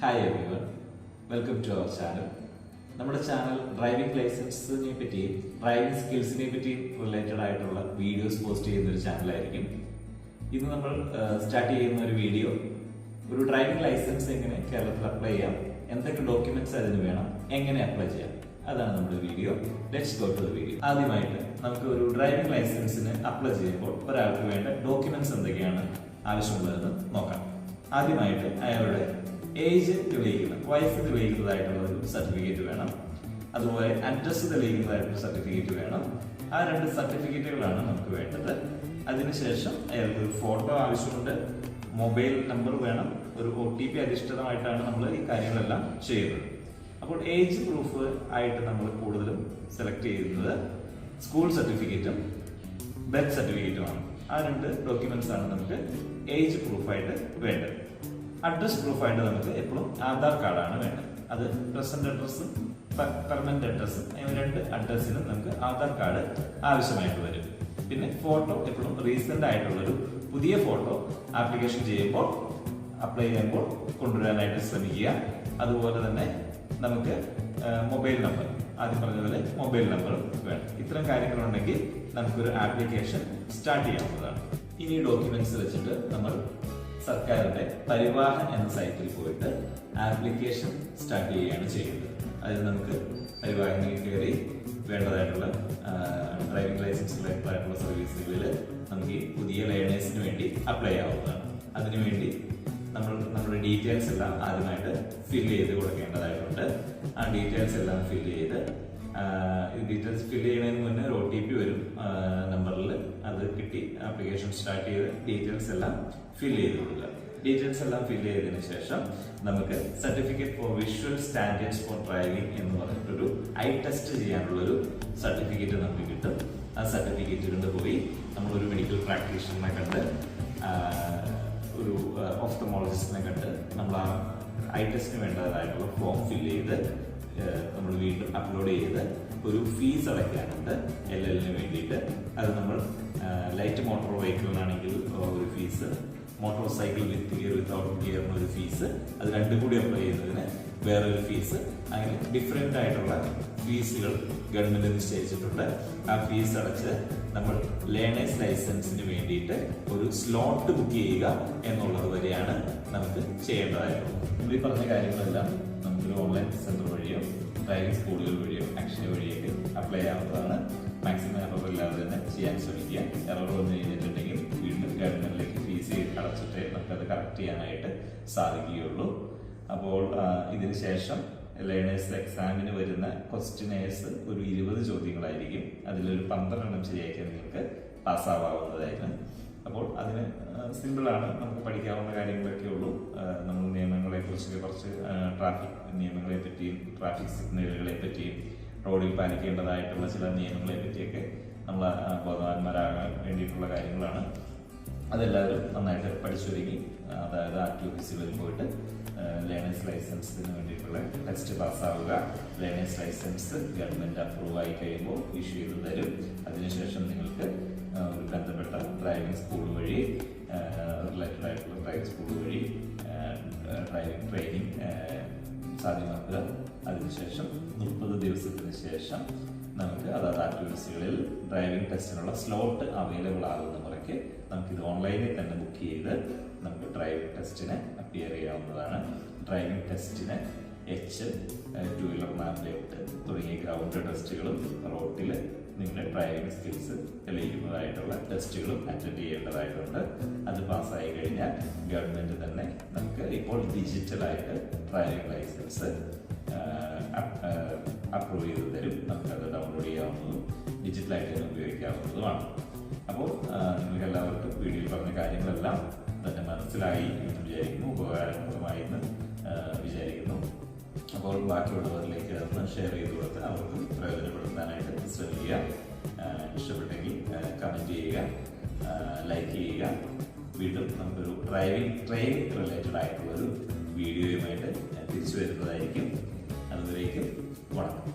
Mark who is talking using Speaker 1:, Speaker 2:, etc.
Speaker 1: Hi everyone welcome to our channel നമ്മുടെ channel driving ലൈസൻസിനെ പറ്റിയും ഡ്രൈവിംഗ് സ്കിൽസിനെ പറ്റിയും റിലേറ്റഡ് ആയിട്ടുള്ള വീഡിയോസ് പോസ്റ്റ് ചെയ്യുന്ന ഒരു ചാനലായിരിക്കും ഇന്ന് നമ്മൾ സ്റ്റാർട്ട് ചെയ്യുന്ന ഒരു വീഡിയോ ഒരു ഡ്രൈവിംഗ് ലൈസൻസ് എങ്ങനെ കേരളത്തിൽ അപ്ലൈ ചെയ്യാം? എന്തൊക്കെ ഡോക്യുമെന്റ്സ് അതിന് വേണം? എങ്ങനെ അപ്ലൈ ചെയ്യാം? അതാണ് നമ്മുടെ video let's go to the video ആദ്യമായിട്ട് നമുക്ക് ഒരു ഡ്രൈവിംഗ് ലൈസൻസിന് അപ്ലൈ ചെയ്യുമ്പോൾ ഒരാൾക്ക് വേണ്ട ഡോക്യുമെന്റ്സ് എന്തൊക്കെയാണ് ആവശ്യമുള്ളതെന്ന് നോക്കാം. ആദ്യമായിട്ട് അയാളുടെ ഏജ് തെളിയിക്കുന്ന വൈഫ് തെളിയിക്കുന്നതായിട്ടുള്ള ഒരു സർട്ടിഫിക്കറ്റ് വേണം. അതുപോലെ അഡ്രസ്സ് തെളിയിക്കുന്നതായിട്ടുള്ള സർട്ടിഫിക്കറ്റ് വേണം. ആ രണ്ട് സർട്ടിഫിക്കറ്റുകളാണ് നമുക്ക് വേണ്ടത്. അതിനുശേഷം അയാൾക്ക് ഒരു ഫോട്ടോ ആവശ്യമുണ്ട്. മൊബൈൽ നമ്പർ വേണം. ഒരു ഒ ടി പി അധിഷ്ഠിതമായിട്ടാണ് നമ്മൾ ഈ കാര്യങ്ങളെല്ലാം ചെയ്യുന്നത്. അപ്പോൾ ഏജ് പ്രൂഫ് ആയിട്ട് നമ്മൾ കൂടുതലും സെലക്ട് ചെയ്യുന്നത് സ്കൂൾ സർട്ടിഫിക്കറ്റും ബർത്ത് സർട്ടിഫിക്കറ്റുമാണ് ആ രണ്ട് ഡോക്യുമെന്റ്സ് ആണ് നമുക്ക് ഏജ് പ്രൂഫായിട്ട് വേണ്ടത്. അഡ്രസ് പ്രൂഫായിട്ട് നമുക്ക് എപ്പോഴും ആധാർ കാർഡാണ് വേണ്ടത്. അത് പ്രസന്റ് അഡ്രസ്സും പെർമനന്റ് അഡ്രസ്സും രണ്ട് അഡ്രസ്സിനും നമുക്ക് ആധാർ കാർഡ് ആവശ്യമായിട്ട് വരും. പിന്നെ ഫോട്ടോ എപ്പോഴും റീസെന്റ് ആയിട്ടുള്ളൊരു പുതിയ ഫോട്ടോ ആപ്ലിക്കേഷൻ ചെയ്യുമ്പോൾ അപ്ലൈ ചെയ്യുമ്പോൾ കൊണ്ടുവരാനായിട്ട് ശ്രമിക്കുക. അതുപോലെ തന്നെ നമുക്ക് മൊബൈൽ നമ്പർ ആദ്യം പറഞ്ഞതുപോലെ പോലെ മൊബൈൽ നമ്പർ വേണം. ഇത്തരം കാര്യങ്ങളുണ്ടെങ്കിൽ നമുക്കൊരു ആപ്ലിക്കേഷൻ സ്റ്റാർട്ട് ചെയ്യാവുന്നതാണ്. ഇനി ഡോക്യുമെന്റ്സ് വെച്ചിട്ട് നമ്മൾ സർക്കാരിന്റെ പരിവാഹൻ എന്ന സൈറ്റിൽ പോയിട്ട് ആപ്ലിക്കേഷൻ സ്റ്റാർട്ട് ചെയ്യുകയാണ് ചെയ്യുന്നത്. അതിൽ നമുക്ക് പരിവാഹനിൽ കയറി വേണ്ടതായിട്ടുള്ള ഡ്രൈവിംഗ് ലൈസൻസ് ആയിട്ടുള്ള സർവീസുകളിൽ നമുക്ക് ഈ പുതിയ ലേണേഴ്സിന് വേണ്ടി അപ്ലൈ ആവുന്നതാണ്. അതിനുവേണ്ടി നമ്മൾ നമ്മുടെ ഡീറ്റെയിൽസ് എല്ലാം ആദ്യമായിട്ട് ഫില്ല് ചെയ്ത് കൊടുക്കേണ്ടതായിട്ടുണ്ട്. ആ ഡീറ്റെയിൽസ് എല്ലാം ഫില്ല് ചെയ്ത് ഡീറ്റെയിൽസ് ഫില്ല് ചെയ്യുന്നതിന് മുന്നേ ഒരു ഒ ടി പി വരും നമ്പറിൽ അത് കിട്ടി ആപ്ലിക്കേഷൻ സ്റ്റാർട്ട് ചെയ്ത് ഡീറ്റെയിൽസ് എല്ലാം ഫില്ല് ചെയ്ത് കൊടുക്കുക. ഡീറ്റെയിൽസ് എല്ലാം ഫില്ല് ചെയ്തതിനു ശേഷം നമുക്ക് certificate for visual standards for driving എന്ന് പറഞ്ഞിട്ടൊരു ഐ ടെസ്റ്റ് ചെയ്യാനുള്ളൊരു സർട്ടിഫിക്കറ്റ് നമുക്ക് കിട്ടും. ആ സർട്ടിഫിക്കറ്റ് കൊണ്ട് പോയി നമ്മളൊരു മെഡിക്കൽ പ്രാക്ടീഷണറിനെ കണ്ട് ഒരു ഓഫ്തമോളജിസ്റ്റിനെ കണ്ട് നമ്മൾ ആ ഐ ടെസ്റ്റിന് വേണ്ടതായിട്ടുള്ള ഫോം ഫില്ല് ചെയ്ത് നമ്മൾ വീണ്ടും അപ്ലോഡ് ചെയ്ത് ഒരു ഫീസ് അടയ്ക്കാനുണ്ട് എൽ എല്ലിന് വേണ്ടിയിട്ട്. അത് നമ്മൾ ലൈറ്റ് മോട്ടോർ വെഹിക്കിളിനാണെങ്കിൽ ഒരു fees motor cycle with gear without ഗിയറിന് ഒരു ഫീസ് അത് രണ്ടും കൂടി അപ്ലൈ ചെയ്യുന്നതിന് വേറൊരു ഫീസ് അങ്ങനെ ഡിഫറെന്റ് ആയിട്ടുള്ള ഫീസുകൾ ഗവൺമെന്റ് നിശ്ചയിച്ചിട്ടുണ്ട്. ആ ഫീസ് അടച്ച് നമ്മൾ ലേണേഴ്സ് ലൈസൻസിന് വേണ്ടിയിട്ട് ഒരു സ്ലോട്ട് ബുക്ക് ചെയ്യുക എന്നുള്ളത് വരെയാണ് നമുക്ക് ചെയ്യേണ്ടതായിട്ടുള്ളത്. നമ്മൾ ഈ പറഞ്ഞ കാര്യങ്ങളെല്ലാം നമുക്കൊരു ഓൺലൈൻ സെന്റർ വഴിയോ ഡ്രൈവിംഗ് സ്കൂളുകൾ വഴിയോ അക്ഷയ വഴിയൊക്കെ അപ്ലൈ ചെയ്യാവുന്നതാണ് മാക്സിമം എറർ ഇല്ലാതെ തന്നെ ചെയ്യാൻ ശ്രമിക്കുക. എറർ വന്നു കഴിഞ്ഞിട്ടുണ്ടെങ്കിൽ വീണ്ടും ഗവൺമെന്റിലേക്ക് ഫീസ് അടച്ചിട്ട് നമുക്കത് കറക്റ്റ് ചെയ്യാനായിട്ട് സാധിക്കുകയുള്ളൂ. ഇതിന് ശേഷം ലേണേഴ്സ് എക്സാമിന് വരുന്ന ക്വസ്റ്റിനേഴ്സ് ഒരു ഇരുപത് ചോദ്യങ്ങളായിരിക്കും. അതിലൊരു പന്ത്രണ്ടെണ്ണം ശരിയാക്കിയാൽ നിങ്ങൾക്ക് പാസ്സാവാവുന്നതായിരുന്നു. അപ്പോൾ അതിന് സിമ്പിളാണ് നമുക്ക് പഠിക്കാവുന്ന കാര്യങ്ങളൊക്കെ ഉള്ളൂ. നമ്മൾ നിയമങ്ങളെ കുറിച്ചൊക്കെ കുറച്ച് ട്രാഫിക് നിയമങ്ങളെ പറ്റിയും ട്രാഫിക് സിഗ്നലുകളെ പറ്റിയും റോഡിൽ പാലിക്കേണ്ടതായിട്ടുള്ള ചില നിയമങ്ങളെ പറ്റിയൊക്കെ നമ്മൾ ബോധവാന്മാരാകാൻ വേണ്ടിയിട്ടുള്ള കാര്യങ്ങളാണ്. അതെല്ലാവരും നന്നായിട്ട് പഠിച്ചൊരുങ്ങി. അതായത് ആർ ടി ഓഫീസുകളിൽ പോയിട്ട് ലേണേഴ്സ് ലൈസൻസിന് വേണ്ടിയിട്ടുള്ള ടെസ്റ്റ് പാസ്സാവുക ലേണേഴ്സ് ലൈസൻസ് ഗവൺമെന്റ് അപ്രൂവ് ആയി കഴിയുമ്പോൾ ഇഷ്യൂ ചെയ്ത് തരും. അതിനുശേഷം നിങ്ങൾക്ക് ഒരു ബന്ധപ്പെട്ട ഡ്രൈവിംഗ് സ്കൂൾ വഴി റിലേറ്റഡ് ആയിട്ടുള്ള ഡ്രൈവിംഗ് സ്കൂൾ വഴി ഡ്രൈവിംഗ് ട്രെയിനിങ് സാധ്യമാക്കുക. അതിനുശേഷം മുപ്പത് ദിവസത്തിന് ശേഷം നമുക്ക് അതാത് ആക്ടിവിറ്റീസുകളിൽ ഡ്രൈവിംഗ് ടെസ്റ്റിനുള്ള സ്ലോട്ട് അവൈലബിൾ ആകുന്ന മുറയ്ക്ക് നമുക്കിത് ഓൺലൈനിൽ തന്നെ ബുക്ക് ചെയ്ത് നമുക്ക് ഡ്രൈവിംഗ് ടെസ്റ്റിന് അപ്പിയർ ചെയ്യാവുന്നതാണ്. ഡ്രൈവിംഗ് ടെസ്റ്റിന് എച്ച് ടു വീലർ നാലിലെട്ട് തുടങ്ങിയ ഗ്രൗണ്ട് ടെസ്റ്റുകളും റോട്ടിൽ നിങ്ങളുടെ ഡ്രൈവിംഗ് സ്കിൽസ് തെളിയിക്കുന്നതായിട്ടുള്ള ടെസ്റ്റുകളും അറ്റൻഡ് ചെയ്യേണ്ടതായിട്ടുണ്ട്. അത് പാസ്സായി കഴിഞ്ഞാൽ ഗവൺമെന്റ് തന്നെ നമുക്ക് ഇപ്പോൾ ഡിജിറ്റലായിട്ട് ഡ്രൈവിംഗ് ലൈസൻസ് അപ്രൂവ് ചെയ്ത് തരും. നമുക്കത് ഡൗൺലോഡ് ചെയ്യാവുന്നതും ഡിജിറ്റലായിട്ട് ഉപയോഗിക്കാവുന്നതുമാണ്. മനസ്സിലായി എന്ന് വിചാരിക്കുന്നു. ഉപകാരപ്രദമായി എന്ന് ആ, വിചാരിക്കുന്നു. അപ്പോൾ ബാക്കിയുള്ളവരിലേക്ക് അതൊന്ന് ഷെയർ ചെയ്ത് കൊടുത്ത് അവർക്ക് പ്രയോജനപ്പെടുത്താനായിട്ട് ശ്രമിക്കുക. ഇഷ്ടപ്പെട്ടെങ്കിൽ കമന്റ് ചെയ്യുക ലൈക്ക് ചെയ്യുക. വീണ്ടും നമുക്കൊരു ഡ്രൈവിംഗ് ട്രെയിൻ റിലേറ്റഡ് ആയിട്ടുള്ളൊരു വീഡിയോയുമായിട്ട് തിരിച്ചു വരുന്നതായിരിക്കും. അതുവരേക്കും വണക്കം.